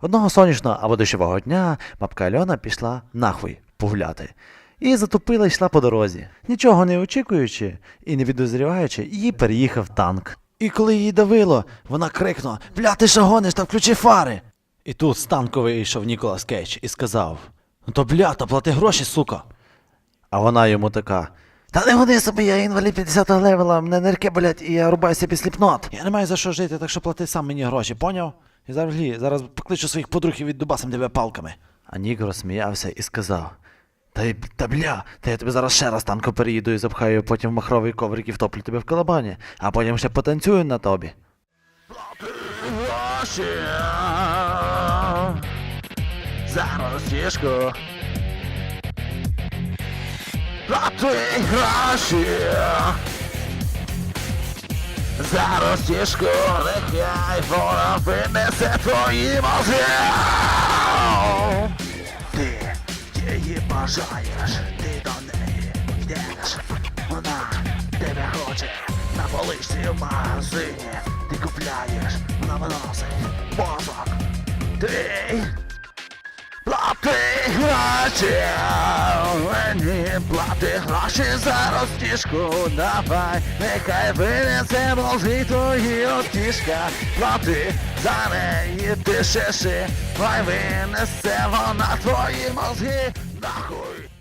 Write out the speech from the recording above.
Одного сонячного або дощового дня бабка Альона пішла нахуй погуляти. І затупила йшла по дорозі. Нічого не очікуючи і не підозріваючи, її переїхав танк. І коли її давило, вона крикнула: Бля, ти що гониш та включи фари. І тут з танку вийшов Ніколас Кейдж і сказав: Ну то бля, то плати гроші, сука. А вона йому така. Та не гони собі, я інвалід 50 левела, мене нирки болять і я рубаюся під сліпнот. Я не маю за що жити, так що плати сам мені гроші, поняв? І зараз, зараз покличу своїх подруг і віддубасим тебе палками. А Нік розсміявся і сказав. Та, й- та бля, та я тебе зараз ще раз танко переїду і запхаю потім в махровий коврик і втоплю тебе в калабані, а потім ще потанцюю на тобі. Зараз тяжко. Плати гроші. Зараз тяжко, нехай вона винесе твої мозги. Ти її бажаєш, ти до неї йдеш. Вона тебе хоче на поличці в магазині. Ти купляєш, вона виносить мозок. Ти Плати гроші, мені плати гроші за розтіжку, давай, нехай винесе мозги твої отішка, плати за неї ти шиши, хай винесе вона твої мозги, нахуй.